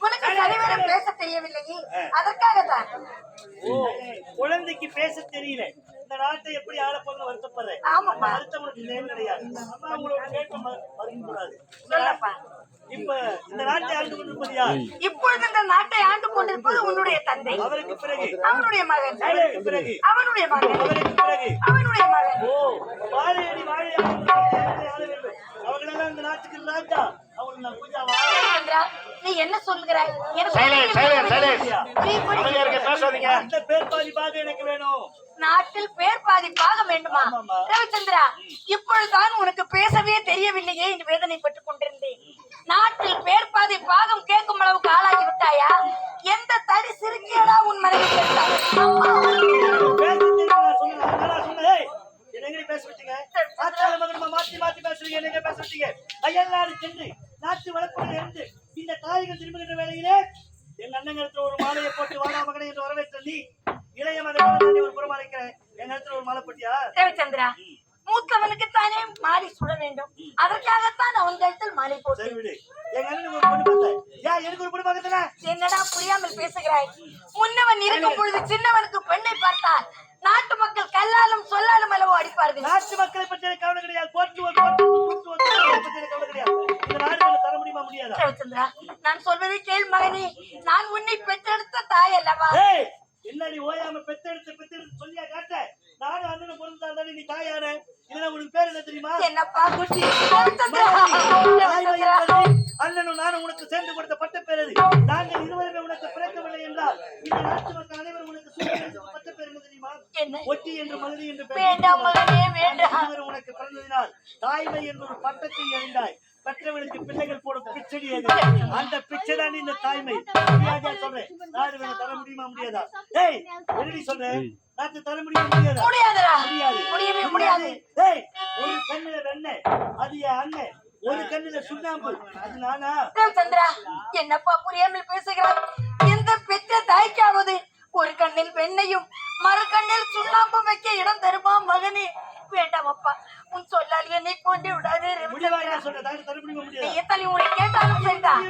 உனக்கு சரிவர பேச தெரியவில்லையே அதற்காகத்தான் ஓ குழந்தைக்கு பேச தெரியல. இந்த நாட்டை எப்படி ஆள போக வருத்தப்படுறேன். வருத்தம் உனக்கு நேரம் கிடையாது. அம்மா உங்களோட கேட்க சொல்லப்பா. இப்ப இந்த நாட்டை ஆண்டு கொண்டிருப்பது யார் இப்பொழுது இந்த நாட்டை ஆண்டு கொண்டிருப்பது உன்னுடைய தந்தை. அவருக்கு பிறகு. அவனுடைய மகன். அவருக்கு பிறகு. அவனுடைய மகன். அவருக்கு பிறகு. அவனுடைய மகன். ஓ வாழையடி வாழை அவங்களெல்லாம் இந்த நாட்டுக்கு ராஜா அவங்களுக்கு நான் பூஜாவா சந்திரா, நீ என்ன அமைதியா இருக்க பேசாதீங்க. அந்த பேர் பாதி எனக்கு வேணும். நாட்டில் பேர் பாதி பாகம் வேண்டுமா. ரவிச்சந்திரா இப்பொழுதுதான் உனக்கு பேசவே தெரியவில்லையே என்று வேதனைப்பட்டுக் கொண்டிருந்தேன். நாட்டில் பேர் பாதி பாகம் கேட்கும் அளவுக்கு ஆளாகி விட்டாயா? எந்த தடி சிறுக்கியடா உன் மனைவி கேட்டாள் அம்மா பேச தெரியல நான் சொன்னேன் நானா சொன்னேன் ஏய், என்னை எங்கடி பேச விட்டீங்க ஆச்சார மகனுமா மாத்தி மாத்தி பேசுறீங்க என்னங்க பேச விட்டீங்க அயல்நாடு சென்று நாட்டு வளர்ப்பதை இருந்து இந்த காய்கள் திரும்புகின்ற வேளையிலே எங்க அண்ணன் இடத்துல ஒரு மாலையை போட்டு வாடா மகனை என்று வரவேற்ற நீ இளைய மகன் ஒரு புறம் அழைக்கிறேன். எங்க இடத்துல ஒரு மாலை போட்டியா? ரவிச்சந்திரா மூத்தவனுக்கு தானே மாலை சுட வேண்டும். அதற்காகத்தான் அவன் கழுத்தில் மாலை போட்டு சரி விடு. எங்க அண்ணனுக்கு ஒரு பொண்ணு பார்த்தேன் ஏன் எனக்கு ஒரு பொண்ணு பார்க்கறதுல? என்னடா புரியாமல் பேசுகிறாய்? முன்னவன் இருக்கும் பொழுது சின்னவனுக்கு பெண்ணை பார்த்தால் நாட்டு மக்கள் கல்லாலும் சொல்லாலும் அளவு அடிப்பார்கள். நாட்டு மக்களை பற்றி எனக்கு கவலை கிடையாது. போட்டு ஒரு போட்டு கூட்டு ஒரு கூட்டு பற்றி எனக்கு கவலை கிடையாது. இந்த நாடு தர முடியுமா முடியாதா? ரவிச்சந்திரா நான் சொல்வதை கேள் மகனே. நான் உன்னை பெற்றெடுத்த தாய் அல்லவா? என்னடி ஓயாம பெத்தெடுத்து பெத்தெடுத்து சொல்லியா காட்ட? நானும் அண்ணனும் பிறந்தா இருந்தாலும் நீ தாயான. இதுல உனக்கு பேர் என்ன தெரியுமா? என்னப்பா? என்பது அண்ணனும் நானும் உனக்கு சேர்ந்து கொடுத்த பட்ட பேர் அது நாங்கள் இருவருமே உனக்கு பிறக்கவில்லை என்றால் இந்த நாட்டு மக்கள் அனைவரும் உனக்கு சூழ்நிலை பட்ட பேர் என்ன தெரியுமா ஒட்டி என்று மதுரை என்று வேண்டாம் மகனே வேண்டாம். இருவரும் உனக்கு பிறந்ததினால் தாய்மை என்ற ஒரு பட்டத்தை பிள்ளைகள் போடும் பிச்சடி அது அந்த பிச்சை தான் இந்த தாய்மை. சொல்றேன். நாடு வேணும் தர முடியுமா முடியாதா? ஏய் என்னடி சொல்றேன் நாட்டு தர முடியுமா முடியாதா? முடியவே முடியாது. ஏய் ஒரு கண்ணுல வெண்ணெய் அது என் அண்ணன். ஒரு கண்ணுல சுண்ணாம்பு. அது நானா? ரவிச்சந்திரா என்னப்பா புரியாமல் பேசுகிறாய்? எந்த பெற்ற தாய்க்காவது ஒரு கண்ணில் வெண்ணையும் மறு கண்ணில் சுண்ணாம்பும் வைக்க இடம் தருமா மகனே. வேண்டாம் அப்பா உன் சொல்லால் என்னை கொண்டு விடாதே நீ எத்தனை முறை கேட்டாலும் சரிதான்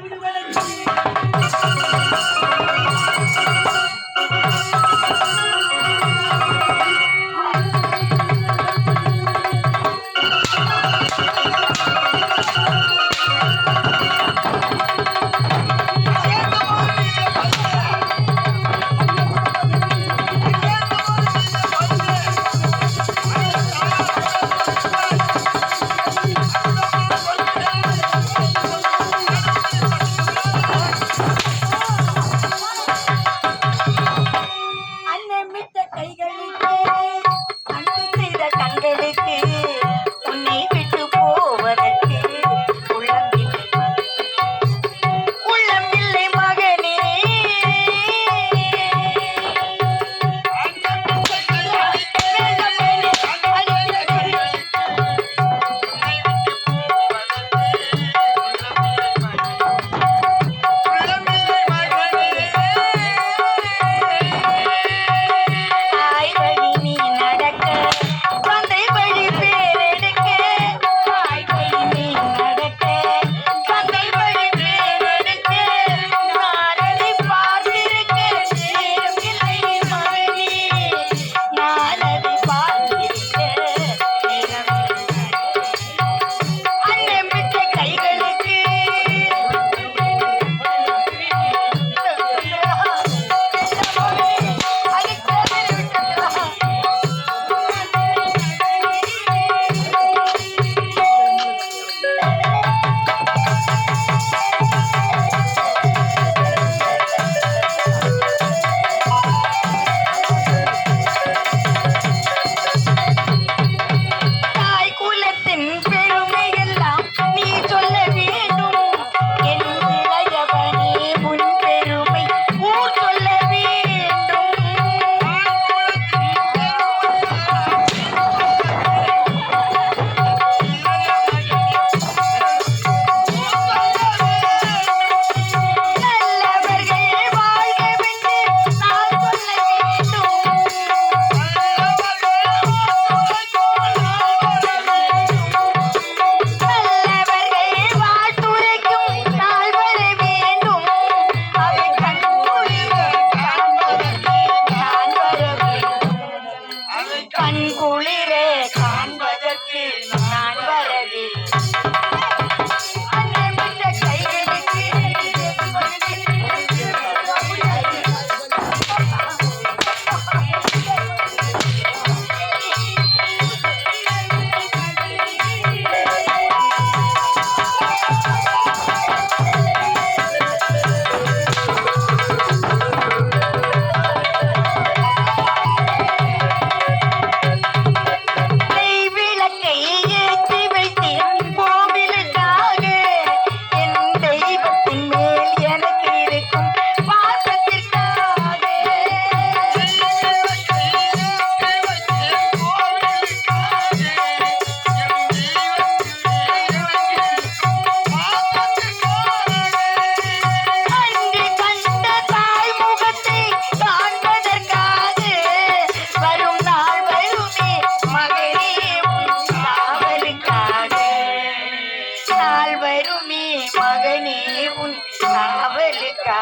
நாள் வருமே மகனே உன் காவலுக்கா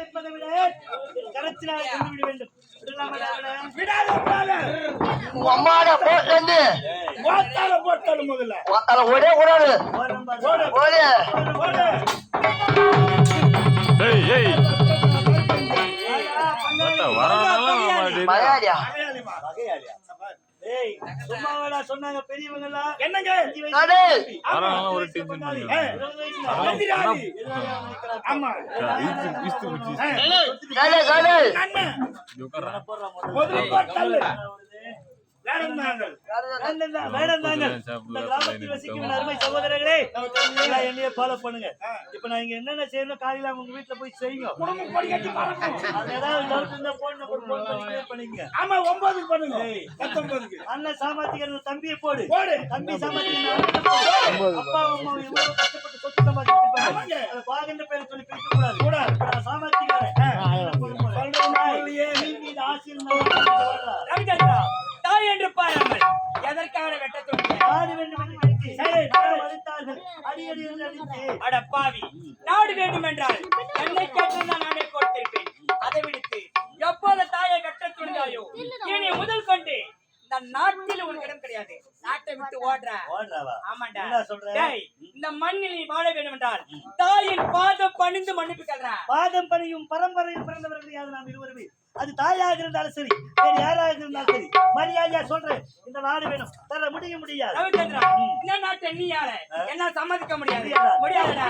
வதைப்பதை விட கரத்தினால் கொண்டு விட வேண்டும் அம்மாட போட்டு வாத்தால போட்டாலும் முதல்ல. ஒரே கூடாது. ஓடு, ஓடு. ஓடு. ஏய் ஏய். ஆயா, பண்ணாதே. ஏய், சும்மா வாடா, சொன்னாங்க பெரியவங்க எல்லாம். என்னங்க ஒரு வயசுல. ஆமா. ஆமா இஸ்து தான், வேடம் தாங்கள். இந்த கிராமத்தில் வசிக்கும் அருமை சகோதரர்களே என்னைய ஃபாலோ பண்ணுங்க. இப்ப நான் இங்க என்னென்ன செய்யணும் காலையில உங்க வீட்டுல போய் செய்யுங்க. குடும்பம் கொடி கட்டி. அது ஏதாவது டவுட் இருந்தா போன் நம்பர் போன் பண்ணி clear பண்ணிக்கங்க. ஆமா ஒன்பதுக்கு பண்ணுங்க. பத்தொன்பதுக்கு. அண்ணன் சாமாத்திகர் தம்பியை போடு. போடு. தம்பி சாமாத்திகர் அப்பா அம்மா கஷ்டப்பட்டு சொத்து சம்பாதிச்சிருப்பாங்க அதை பாகன்ற பேரை சொல்லி பிரிக்க கூடாது கூடாது. பாவி. நாடு வேண்டும் என்றால் என்னை கேட்டிருந்தால் நானே கொடுத்திருப்பேன் அதை விடுத்து எப்போது தாயை கட்ட துணிந்தாயோ இனி முதல் கொண்டு இந்த நாட்டில் உனக்கு இடம் கிடையாது. நாட்டை விட்டு ஓடுற. ஓடுறாவா? ஆமாண்டா. என்ன? டேய், இந்த மண்ணில் நீ வாழ வேண்டும் என்றால் தாயின் பாதம் பணிந்து மன்னிப்பு கேள்றா. பாதம் பணியும் பரம்பரையில் பிறந்தவர்கள் யாரு நாம் இருவருமே? அது தாயாக இருந்தாலும் சரி வேறு யாராக இருந்தாலும் சரி மரியாதையா சொல்றேன். இந்த நாடு வேணும். தர முடிய முடியாது. இந்த நாட்டை நீ யார என்ன சம்மதிக்க முடியாது. முடியாதா?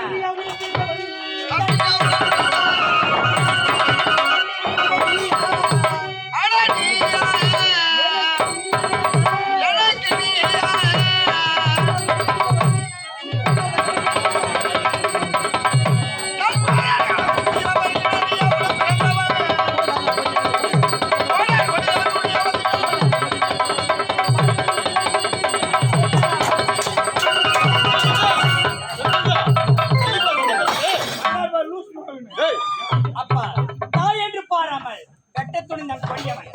அப்பா தாய் என்று பாராமல் கட்ட துணிந்தான் கொடியவன்.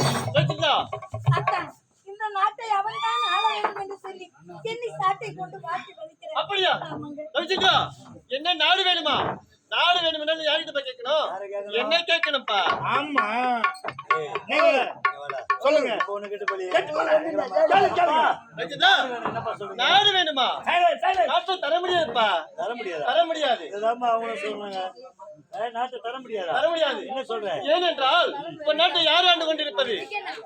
இந்த நாட்டை அவன்தான் ஆள வேண்டும் என்று சொல்லி என்னை சாட்டை கொண்டு வாட்டி வதைக்கிறேன் அப்படியா? ரவிச்சந்திரா என்ன நாடு வேணுமா? நாடு வேணும்னா யார்கிட்ட போய் கேட்கணும்? என்ன கேட்கணும்ப்பா. ஆமா. சொல்லுங்க. சொல்லுங்க. நாடு வேணுமா? தர முடியாதுப்பா. தர முடியாதா? தர முடியாது. அவங்களும் சொல்றாங்க. ஏ, நாட்டை தர முடியாதா? தர முடியாது. என்ன சொல்ற ஏனென்றால் இப்ப நாட்டை யார் ஆண்டு கொண்டிருப்பது?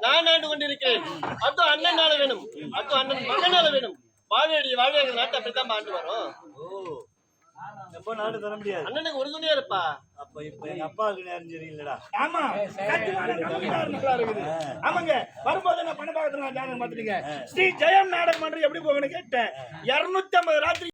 நான் ஆண்டு கொண்டிருக்கிறேன். அது அண்ணன் நாள வேணும். அது அண்ணன் மகனால வேணும். வாழையடி வாழை எங்க நாட்டை அப்படித்தான் ஆண்டு வரும். ஓ. எப்போ நாடு தர முடியாது? அண்ணனுக்கு உறுதுணையா இருப்பா? அப்ப இப்ப எங்க அப்பாவுக்கு நேரம் சரியில்லடா. ஆமா. ஆமாங்க. வரும்போது நான் பண்ண பார்த்துட்டீங்க. ஸ்ரீ ஜெயம் நாடகம் மன்றம் எப்படி போகணும்னு கேட்டேன். இருநூத்தி ஐம்பது ராத்திரி